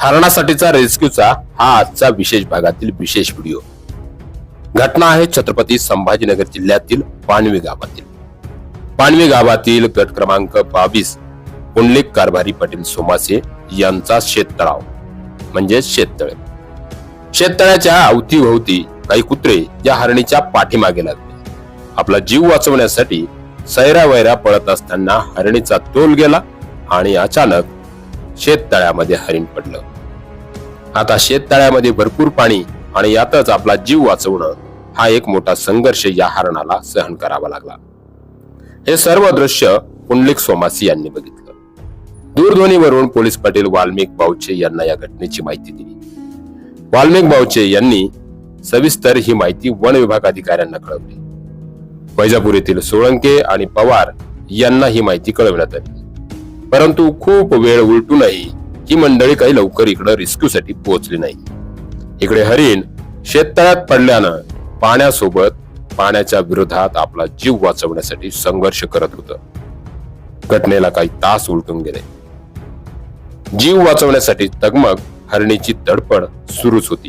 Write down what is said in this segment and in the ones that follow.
हरणासाठीचा रेस्क्यूचा हा आजचा विशेष भागातील विशेष व्हिडिओ. घटना आहे छत्रपती संभाजीनगर जिल्ह्यातील पानवी गावातील. पानवी गावातील गट क्रमांक बावीस पुंडलिक कारभारी पाटील सोमासे यांचा शेततळाव म्हणजे शेततळे. शेततळ्याच्या अवतीभोवती काही कुत्रे या हरणीच्या पाठीमागे लागले. आपला जीव वाचवण्यासाठी सैरा वैरा पळत असताना हरणीचा तोल गेला आणि अचानक शेततळ्यामध्ये हरिण पडलं. आता शेततळ्यामध्ये भरपूर पाणी आणि यातच आपला जीव वाचवणं हा एक मोठा संघर्ष या हरणाला सहन करावा लागला. हे सर्व दृश्य पुंडलिक सोमासी यांनी बघितलं. दूरध्वनीवरून पोलीस पाटील वाल्मिक बावचे यांना या घटनेची माहिती दिली. वाल्मिक बावचे यांनी सविस्तर ही माहिती वन विभाग अधिकाऱ्यांना कळवली. वैजापूर येथील सोळंके आणि पवार यांना ही माहिती कळवण्यात आली. परंतु खूप वेळ उलटूनही ही मंडळी काही लवकर इकडे रेस्क्यू साठी पोहोचली नाही. इकडे हरिण शेततळ्यात पडल्यानं पाण्यासोबत पाण्याच्या विरोधात आपला जीव वाचवण्यासाठी संघर्ष करत होत. घटनेला काही तास उलटून गेले. जीव वाचवण्यासाठी तगमग हरणीची तडपड सुरूच होती.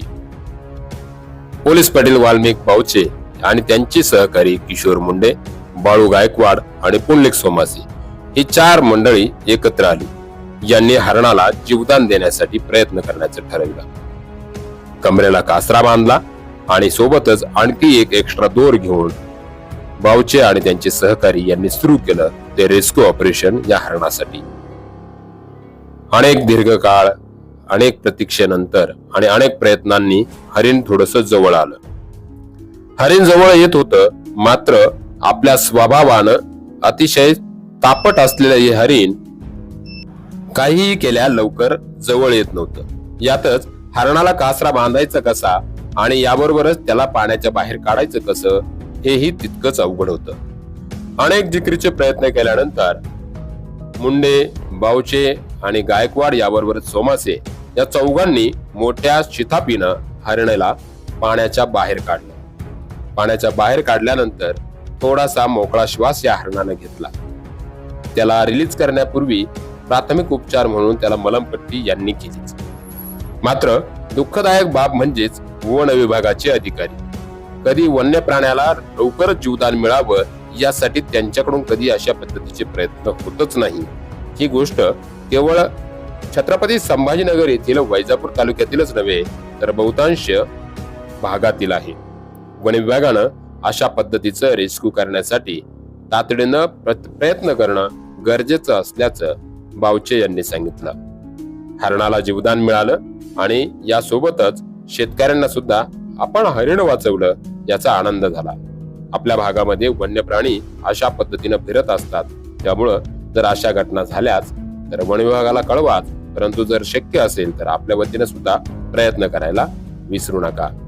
पोलीस पाटील वाल्मिक पावचे आणि त्यांचे सहकारी किशोर मुंडे बाळू गायकवाड आणि पुंडलिक सोमासी ही चार मंडळी एकत्र आली. यांनी हरणाला जीवदान देण्यासाठी प्रयत्न करण्याचं ठरविलं. कमरेला कासरा बांधला आणि सोबतच आणखी एक एक्स्ट्रा दोर घेऊन बावचे आणि त्यांचे सहकारी यांनी सुरू केलं ते रेस्क्यू ऑपरेशन या हरणासाठी. अनेक दीर्घकाळ अनेक प्रतीक्षेनंतर आणि अनेक प्रयत्नांनी हरिण थोडस जवळ आलं. हरिण जवळ येत होतं मात्र आपल्या स्वभावानं अतिशय तापट असलेलं हे हरिण काहीही केल्या लवकर जवळ येत नव्हतं. यातच हरणाला कासरा बांधायचा कसा आणि याबरोबरच त्याला पाण्याच्या बाहेर काढायचं कसं हेही तितकंच अवघड होतं. अनेक जिकरीचे प्रयत्न केल्यानंतर मुंडे बावचे आणि गायकवाड याबरोबर सोमासे या चौघांनी मोठ्या शितापीनं हरणेला पाण्याच्या बाहेर काढलं. पाण्याच्या बाहेर काढल्यानंतर थोडासा मोकळा श्वास या हरणानं घेतला. त्याला रिलीज करण्यापूर्वी प्राथमिक उपचार म्हणून त्याला मलमपट्टी यांनी केलीच. मात्र दुःखदायक बाब म्हणजेच वन विभागाचे अधिकारी. कधी वन्य प्राण्याला लवकरच जीवदान मिळावं यासाठी त्यांच्याकडून कधी अशा पद्धतीचे प्रयत्न होतच नाही. ही गोष्ट केवळ छत्रपती संभाजीनगर येथील वैजापूर तालुक्यातीलच नव्हे तर बहुतांश भागातील आहे. वन विभागानं अशा पद्धतीचं रेस्क्यू करण्यासाठी तातडीनं प्रयत्न करणं गरजेचं असल्याचं बावचे यांनी सांगितलं. हरणाला जीवदान मिळालं आणि यासोबतच शेतकऱ्यांना सुद्धा आपण हरिण वाचवलं याचा आनंद झाला. आपल्या भागामध्ये वन्य प्राणी अशा पद्धतीनं फिरत असतात. त्यामुळं जर अशा घटना झाल्याच तर वन विभागाला कळवाच. परंतु जर शक्य असेल तर आपल्या वतीनं सुद्धा प्रयत्न करायला विसरू नका.